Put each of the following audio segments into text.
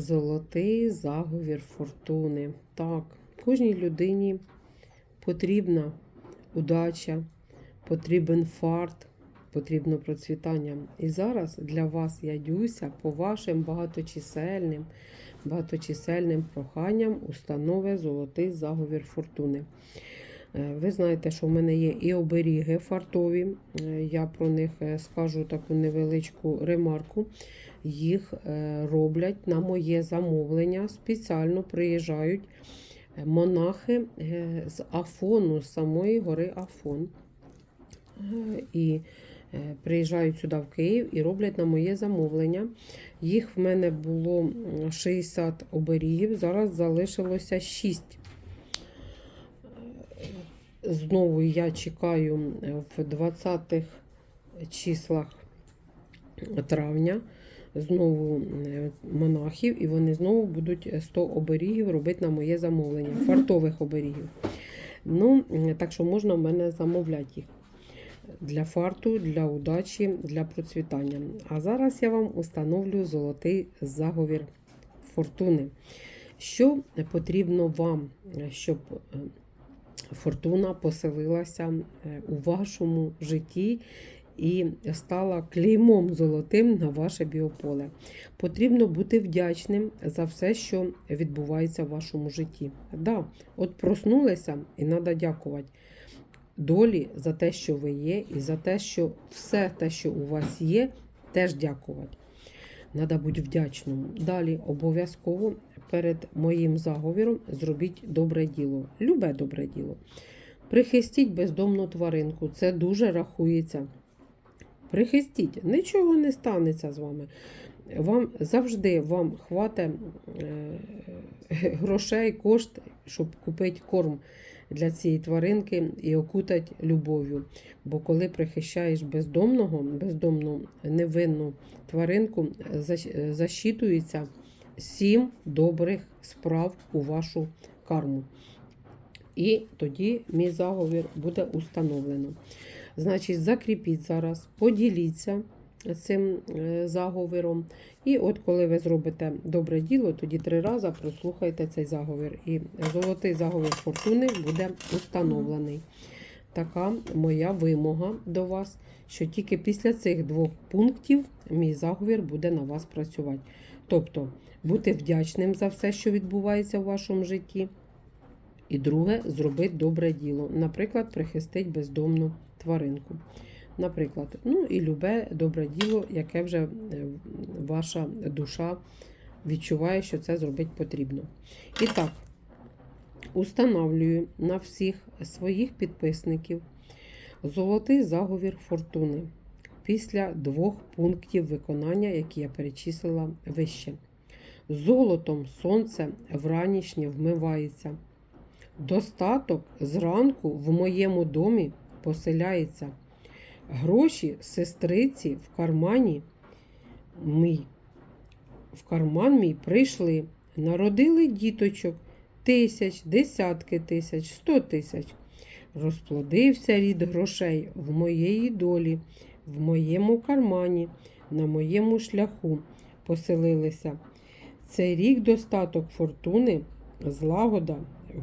Золотий заговір фортуни. Так, кожній людині потрібна удача, потрібен фарт, потрібно процвітання. І зараз для вас я дюся по вашим багаточисельним, багаточисельним проханням установи Золотий заговір фортуни. Е, Ви знаєте, що в мене є і оберіги фартові. Е, Я про них е, скажу таку невеличку ремарку. Їх роблять на моє замовлення. Спеціально приїжджають монахи з Афону, з самої гори Афон. І приїжджають сюди в Київ і роблять на моє замовлення. Їх в мене було 60 оберігів, зараз залишилося 6. Знову я чекаю в 20-х числах травня знову монахів, і вони знову будуть 100 оберігів робити на моє замовлення, фартових оберігів. Ну, так що можна в мене замовляти їх для фарту, для удачі, для процвітання. А зараз я вам установлю золотий заговір фортуни. Що потрібно вам, е, щоб е, фортуна поселилася е, у вашому житті і стала клеймом золотим на ваше біополе. Потрібно бути вдячним за все, що відбувається в вашому житті. Да, от проснулися і треба дякувати долі за те, що ви є, і за те, що все те, що у вас є, теж дякувати. Треба бути вдячним. Далі обов'язково перед моїм заговіром зробіть добре діло. Любе добре діло. Прихистіть бездомну тваринку. Це дуже рахується. Прихистіть, нічого не станеться з вами. Вам завжди вам хватить е, грошей, кошт, щоб купити корм для цієї тваринки і окутати любов'ю. Бо коли прихищаєш бездомного, бездомну невинну тваринку, защитується сім добрих справ у вашу карму. І тоді мій заговір буде установлено. Значить, закріпіть зараз, поділіться цим е, заговором. І от коли ви зробите добре діло, тоді три рази прослухайте цей заговір. І золотий заговір фортуни буде установлений. Така моя вимога до вас, що тільки після цих двох пунктів мій заговір буде на вас працювати. Тобто бути вдячним за все, що відбувається в вашому житті. І друге, зробити добре діло. Наприклад, прихистить бездомну тваринку. Наприклад, ну і любе добре діло, яке вже е, ваша душа відчуває, що це зробити потрібно. І так, установлюю на всіх своїх підписників золотий заговір фортуни після двох пунктів виконання, які я перечислила вище. Золотом сонце вранішнє вмивається. Достаток зранку в моєму домі поселяється. Гроші сестриці в кармані мій. В карман мій прийшли, народили діточок тисяч, десятки тисяч, сто тисяч. Розплодився рід грошей в моєї долі, в моєму кармані, на моєму шляху поселилися. Цей рік достаток фортуни, злагода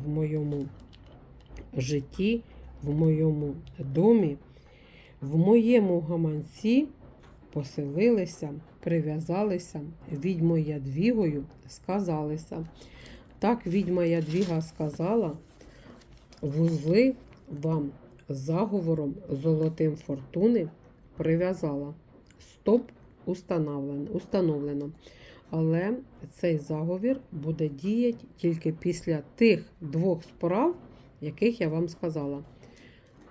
в моєму житті, в моєму домі, в моєму гаманці поселилися, прив'язалися, відьмою Ядвігою сказалися. Так відьма Ядвіга сказала, вузли вам заговором золотим фортуни прив'язала. Стоп установлено. установлено. Але цей заговір буде діяти тільки після тих двох справ, яких я вам сказала.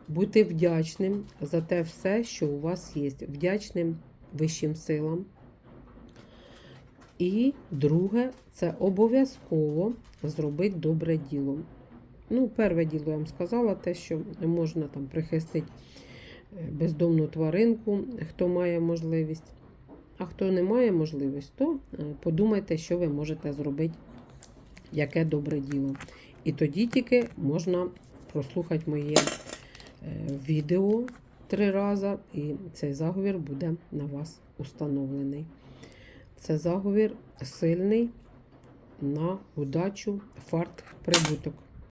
Бути вдячним за те все, що у вас є. Вдячним вищим силам. І друге, це обов'язково зробити добре діло. Ну, перше діло я вам сказала, те, що можна там прихистити е, бездомну тваринку, хто має можливість. А хто не має можливість, то е, подумайте, що ви можете зробити, яке добре діло. І тоді тільки можна прослухати моє е, відео три рази, і цей заговір буде на вас установлений. Це заговір сильний на удачу, фарт, прибуток.